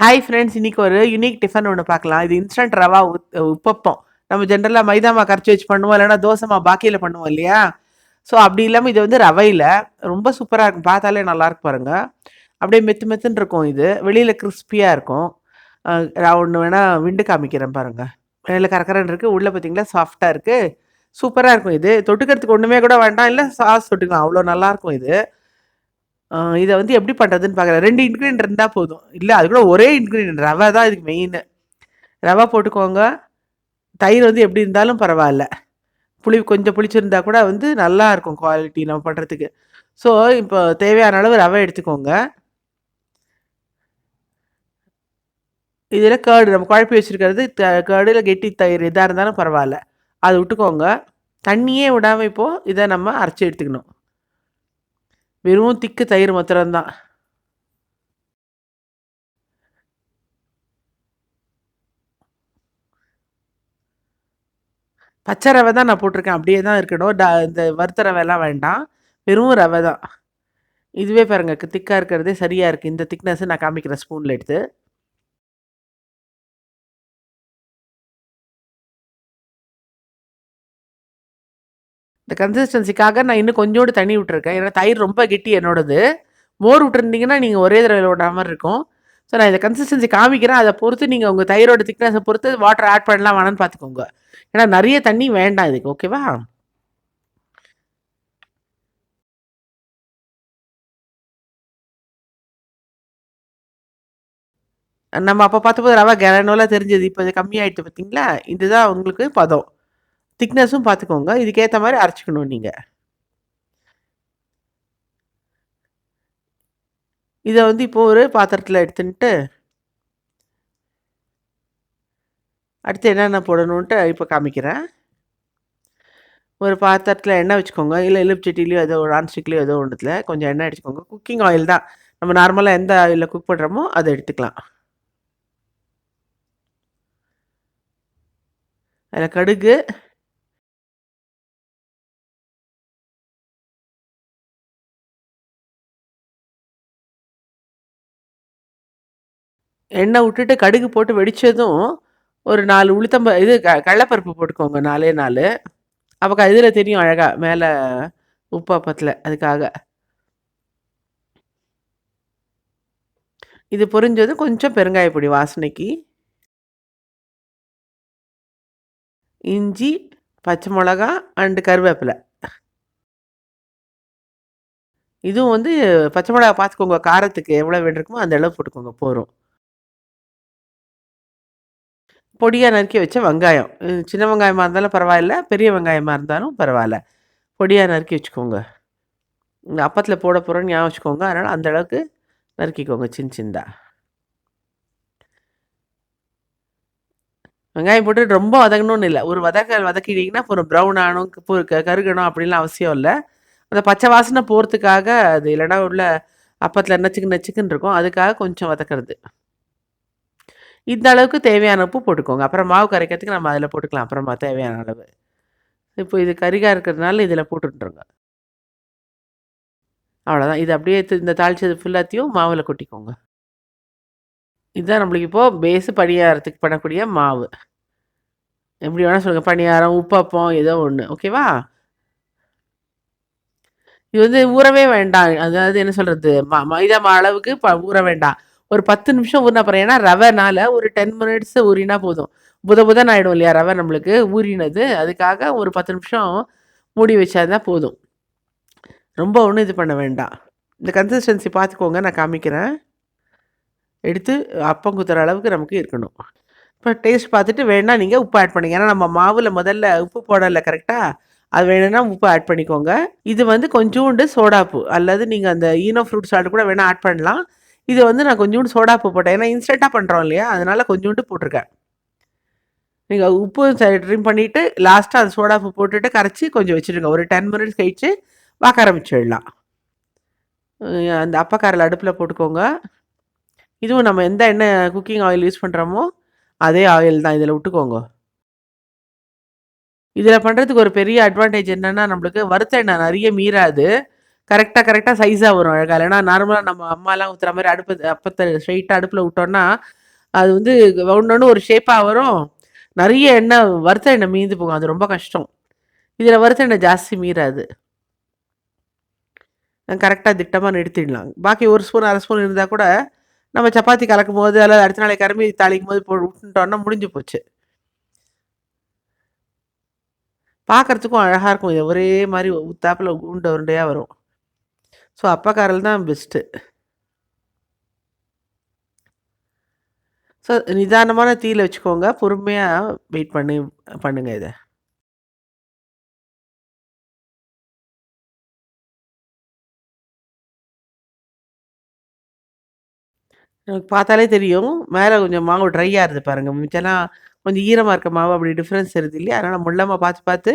Hi friends இன்றைக்கி ஒரு unique tiffin ஒன்று பார்க்கலாம். இது இன்ஸ்டன்ட் ரவா உத் உப்பப்பம். நம்ம ஜென்ரலாக மைதா கரைச்சி வச்சு பண்ணுவோம் இல்லைன்னா தோசை பாக்கியில் பண்ணுவோம் இல்லையா? ஸோ அப்படி இல்லாமல் இது வந்து ரவையில் ரொம்ப சூப்பராக இருக்கும். பார்த்தாலே நல்லாயிருக்கு பாருங்கள் அப்படியே மெத்து மெத்துன்னு இருக்கும் இது. வெளியில் கிறிஸ்பியாக இருக்கும். நான் ஒன்று வேணால் விண்டு காமிக்கிறேன் பாருங்கள் வெளியில் கரக்கரன்னு இருக்குது உள்ளே பார்த்தீங்களா சாஃப்டாக இருக்குது சூப்பராக இருக்கும் இது. தொட்டுக்கிறதுக்கு ஒன்றுமே கூட வேண்டாம். இல்லை சாஸ் தொட்டுக்கலாம். அவ்வளோ நல்லாயிருக்கும் இது. இதை வந்து எப்படி பண்ணுறதுன்னு பார்க்குறேன் ரெண்டு இன்க்ரீடியன்ட் இருந்தால் போதும். இல்லை அது கூட ஒரே இன்க்ரீடியன்ட் ரவை தான் இதுக்கு மெயின் ரவை போட்டுக்கோங்க. தயிர் வந்து எப்படி இருந்தாலும் பரவாயில்ல. புளி கொஞ்சம் புளிச்சிருந்தா கூட வந்து நல்லா இருக்கும் குவாலிட்டி நம்ம பண்ணுறதுக்கு ஸோ இப்போ தேவையான அளவு ரவை எடுத்துக்கோங்க. இதில் கேர்டு நம்ம குழப்பி வச்சுருக்கிறது கேர்டில் கெட்டி தயிர் எதாக இருந்தாலும் பரவாயில்ல. அது விட்டுக்கோங்க. தண்ணியே விடாமல் இப்போது இதை நம்ம அரைச்சி எடுத்துக்கணும். வெறும் திக்கு தயிர் மாத்திரம்தான். பச்சை ரவை தான் நான் போட்டிருக்கேன். அப்படியே தான் இருக்கணும். ட இந்த வறுத்த ரவைலாம் வேண்டாம். வெறும் ரவை தான். இதுவே பாருங்க திக்காக இருக்கிறதே சரியாக இருக்குது இந்த திக்னஸ் நான் காமிக்கிறேன் ஸ்பூனில் எடுத்து. இந்த கன்சிஸ்டன்சிக்காக நான் இன்னும் கொஞ்சோண்டு தண்ணி விட்டுருக்கேன். ஏன்னா தயிர் ரொம்ப கெட்டி என்னோடது. மோர் விட்டுருந்தீங்கன்னா நீங்கள் ஒரே தடவை விடாமல் மாதிரி இருக்கும். ஸோ நான் இந்த கன்சிஸ்டன்சி காமிக்கிறேன். அதை பொறுத்து நீங்கள் உங்கள் தயிரோட திக்னஸை பொறுத்து வாட்டர் ஆட் பண்ணலாம் வேணான்னு பார்த்துக்கோங்க. ஏன்னா நிறைய தண்ணி வேண்டாம் இதுக்கு ஓகேவா நம்ம அப்போ பார்த்தபோது ரவா கிரனோலாக தெரிஞ்சது. இப்போ இது கம்மியாயிட்டு பார்த்தீங்களா? இதுதான் உங்களுக்கு பதம். திக்னஸும் பார்த்துக்கோங்க. இதுக்கேற்ற மாதிரி அரைச்சிக்கணும் நீங்கள் இதை வந்து இப்போ ஒரு பாத்திரத்தில் எடுத்துன்ட்டு அடுத்து என்னென்ன போடணுன்ட்டு இப்போ காமிக்கிறேன். ஒரு பாத்திரத்தில் எண்ணெய் வச்சுக்கோங்க. இல்லை எலுமிச்சட்டிலையோ ஏதோ ஒரு நான்ஸ்டிக்லேயோ ஏதோ ஒன்றுத்தில் கொஞ்சம் எண்ணெய் அடிச்சுக்கோங்க. குக்கிங் ஆயில் தான். நம்ம நார்மலாக எந்த ஆயிலில் குக் பண்ணுறோமோ அதை எடுத்துக்கலாம். அதில் கடுகு எண்ணெய் விட்டுட்டு கடுகு போட்டு வெடித்ததும் ஒரு நாலு உளுத்தம்ப இது க கடலப்பருப்பு போட்டுக்கோங்க நாலே நாலு அப்போ இதில் தெரியும் அழகாக மேலே உப்பாப்பத்தில் அதுக்காக. இது பொரிஞ்சதும் கொஞ்சம் பெருங்காயப்பொடி வாசனைக்கு. இஞ்சி பச்சை மிளகா அண்டு கருவேப்பிலை. இதுவும் வந்து பச்சை மிளகா பார்த்துக்கோங்க காரத்துக்கு எவ்வளோ வேண்டியிருக்குமோ அந்த அளவு போட்டுக்கோங்க போகிறோம் பொடியாக நறுக்கி வச்ச வெங்காயம். சின்ன வெங்காயமாக இருந்தாலும் பரவாயில்ல பெரிய வெங்காயமாக இருந்தாலும் பரவாயில்ல. பொடியாக நறுக்கி வச்சுக்கோங்க. இந்த அப்பத்தில் போட போகிறோன்னு ஞாபகம் வச்சுக்கோங்க. அதனால் அந்த அளவுக்கு நறுக்கிக்கோங்க சின்ன சின்னதாக வெங்காயம் போட்டு ரொம்ப வதங்கணும்னு இல்லை. ஒரு வதக்க வதக்கிட்டீங்கன்னா ஒரு ப்ரௌன் ஆகணும் கருகணும் அப்படின்லாம் அவசியம் இல்லை. அந்த பச்சை வாசனை போகிறதுக்காக அது இல்லைன்னா உள்ள அப்பத்தில் நச்சுக்கு நச்சுக்குன்னு இருக்கும். அதுக்காக கொஞ்சம் வதக்கிறது. இந்த அளவுக்கு தேவையான உப்பு போட்டுக்கோங்க. அப்புறம் மாவு கரைக்கிறதுக்கு நம்ம அதில் போட்டுக்கலாம். அப்புறமா தேவையான அளவு. இப்போ இது கரிகா இருக்கிறதுனால இதில் போட்டுட்டுருங்க. அவ்வளோதான் இது அப்படியே இந்த தாளிச்சது ஃபுல்லாத்தையும் மாவில் கொட்டிக்கோங்க. இதுதான் நம்மளுக்கு இப்போது பேஸு பணியாரத்துக்கு பண்ணக்கூடிய மாவு. எப்படி வேணால் சொல்லுங்கள் பணியாரம் உப்பப்பம் ஏதோ ஒன்று ஓகேவா இது வந்து ஊறவே வேண்டாம். அதாவது என்ன சொல்கிறது ம மைதா மா அளவுக்கு ப ஊற வேண்டாம். ஒரு பத்து நிமிஷம் ஊறினா அப்புறம் ஏன்னா ரவைனால ஒரு டென் மினிட்ஸ் ஊறினா போதும். புத புதன் ஆகிடும் இல்லையா ரவை நம்மளுக்கு? ஊறினது. அதுக்காக ஒரு பத்து நிமிஷம் மூடி வச்சாதான் போதும். ரொம்ப ஒன்றும் இது பண்ண வேண்டாம். இந்த கன்சிஸ்டன்சி பார்த்துக்கோங்க நான் காமிக்கிறேன். எடுத்து அப்பம் குத்துற அளவுக்கு நமக்கு இருக்கணும். இப்போ டேஸ்ட் பார்த்துட்டு வேணால் நீங்கள் உப்பு ஆட் பண்ணிங்க. ஏன்னா நம்ம மாவில் முதல்ல உப்பு போடலை கரெக்டாக அது வேணும்னா உப்பு ஆட் பண்ணிக்கோங்க. இது வந்து கொஞ்சோண்டு சோடாப்பு அல்லது நீங்கள் அந்த ஈனோ ஃப்ரூட் சால்ட் கூட வேணால் ஆட் பண்ணலாம். இது வந்து நான் கொஞ்சோண்டு சோடாப்பு போட்டேன். ஏன்னா இன்ஸ்டண்ட்டாக பண்ணுறோம் இல்லையா? அதனால கொஞ்சோண்டு போட்டிருக்கேன். நீங்கள் உப்பு ட்ரிம் பண்ணிவிட்டு லாஸ்ட்டாக அந்த சோடாப்பு போட்டுட்டு கரைச்சி கொஞ்சம் வச்சுருங்க. ஒரு டென் மினிட்ஸ் கழித்து பார்க்க ஆரம்பிச்சிடலாம். அந்த அப்பக்காரில் அடுப்பில் போட்டுக்கோங்க. இதுவும் நம்ம எந்த எண்ணெய் குக்கிங் ஆயில் யூஸ் பண்ணுறோமோ அதே ஆயில் தான் இதில் விட்டுக்கோங்க. இதில் பண்ணுறதுக்கு ஒரு பெரிய அட்வான்டேஜ் என்னென்னா நம்மளுக்கு வறுத்த எண்ணெய் நிறைய மீறாது. கரெக்டாக கரெக்டாக சைஸாக வரும் அழகாக இல்லைன்னா நார்மலாக நம்ம அம்மாலாம் ஊற்றுற மாதிரி அடுப்பு அப்பத்தை ஸ்ட்ரைட்டாக அடுப்பில் விட்டோம்னா அது வந்து ஒன்று ஒரு ஷேப்பாக வரும். நிறைய எண்ணெய் வறுத்த எண்ணெய் மீந்து போகும். அது ரொம்ப கஷ்டம். இதில் வறுத்த எண்ணெய் ஜாஸ்தி மீறாது. கரெக்டாக திட்டமாக நிறுத்திடலாம். பாக்கி ஒரு ஸ்பூன் அரை ஸ்பூன் இருந்தால் கூட நம்ம சப்பாத்தி கலக்கும் போது அல்லது அடுத்த நாளைக்கு கரும்பி தாளிக்கும் போது போ விட்டுட்டோன்னா முடிஞ்சு போச்சு. பார்க்குறதுக்கும் அழகாக இருக்கும். இது ஒரே மாதிரி ஊத்தாப்பில் உருண்டை உருண்டையாக வரும். ஸோ அப்பக்காரல் தான் பெஸ்ட்டு ஸோ நிதானமான தீயில் வச்சுக்கோங்க பொறுமையாக வெயிட் பண்ணி பண்ணுங்கள் இதை எனக்கு பார்த்தாலே தெரியும் மேலே கொஞ்சம் மாவு ட்ரை ஆகுது பாருங்கள் மிச்சம்லாம் கொஞ்சம் ஈரமாக இருக்க மாவு அப்படி டிஃப்ரென்ஸ் இருக்குது இல்லையா? அதனால் முள்ளமாக பார்த்து பார்த்து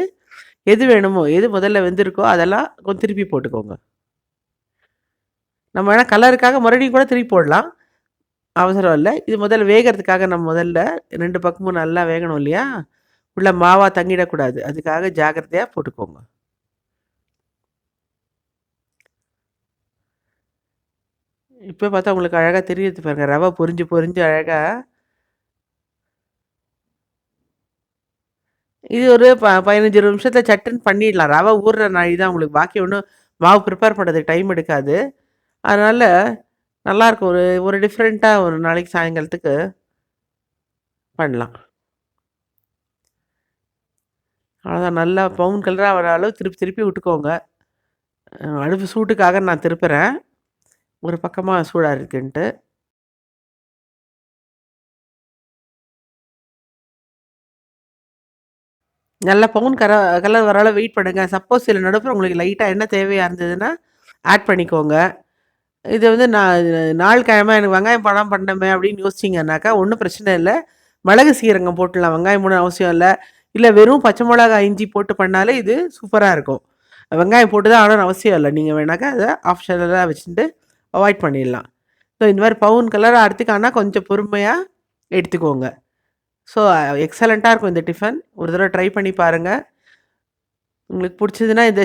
எது வேணுமோ எது முதல்ல வெந்திருக்கோ அதெல்லாம் கொஞ்சம் திருப்பி போட்டுக்கோங்க. நம்ம வேணால் கலருக்காக மறுபடியும் கூட திருப்பி போடலாம். அவசரம் இல்லை. இது முதல்ல வேகிறதுக்காக நம்ம முதல்ல ரெண்டு பக்கமும் நல்லா வேகணும் இல்லையா? உள்ள மாவாக தங்கிடக்கூடாது. அதுக்காக ஜாக்கிரதையாக போட்டுக்கோங்க. இப்போ பார்த்தா உங்களுக்கு அழகாக தெரியுது பாருங்க. ரவை பொரிஞ்சு பொரிஞ்சு அழகாக இது ஒரு ப பதினஞ்சு நிமிஷத்தில் சட்டுன்னு பண்ணிடலாம். ரவை ஊறுற நாளி தான் உங்களுக்கு. பாக்கி ஒன்றும் மாவு ப்ரிப்பேர் பண்ணுறதுக்கு டைம் எடுக்காது. அதனால் நல்லாயிருக்கும் ஒரு ஒரு டிஃப்ரெண்ட்டாக ஒரு நாளைக்கு சாயங்காலத்துக்கு பண்ணலாம். அவ்வளோதான் நல்லா பவுன் கலராக வர அளவு திருப்பி திருப்பி விட்டுக்கோங்க. அடுப்பு சூட்டுக்காக நான் திருப்புறேன். ஒரு பக்கமாக சூடாக இருக்குன்ட்டு. நல்லா பவுன் கர கலர் வர அளவு வெயிட் பண்ணுங்கள் சப்போஸ் சில நடுப்புற உங்களுக்கு லைட்டாக என்ன தேவையாக இருந்ததுன்னா ஆட் பண்ணிக்கோங்க. இது வந்து நான் நாள் கிழமை எனக்கு வெங்காயம் படம் பண்ணமே அப்படின்னு யோசிச்சிங்கன்னாக்கா ஒன்றும் பிரச்சனை இல்லை. மிளகு சீரகம் போட்டுடலாம். வெங்காயம் போட அவசியம் இல்லை. இல்லை வெறும் பச்சை மிளகா இஞ்சி போட்டு பண்ணாலே இது சூப்பராக இருக்கும். வெங்காயம் போட்டு தான் ஆடணும் அவசியம் இல்லை. நீங்கள் வேணாக்கா அதை ஆப்ஷனலாக வச்சுட்டு அவாய்ட் பண்ணிடலாம். ஸோ இந்த மாதிரி பவுன் கலர் அடுத்துக்கானா கொஞ்சம் பொறுமையாக எடுத்துக்கோங்க. ஸோ எக்ஸலண்ட்டாக இருக்கும் இந்த டிஃபன் ஒரு தடவை ட்ரை பண்ணி பாருங்கள் உங்களுக்கு பிடிச்சதுன்னா இந்த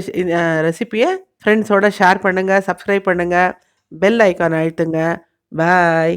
ரெசிப்பியை ஃப்ரெண்ட்ஸோட ஷேர் பண்ணுங்கள் சப்ஸ்கிரைப் பண்ணுங்கள் பெல் ஐக்கான் அழுத்துங்க. பாய்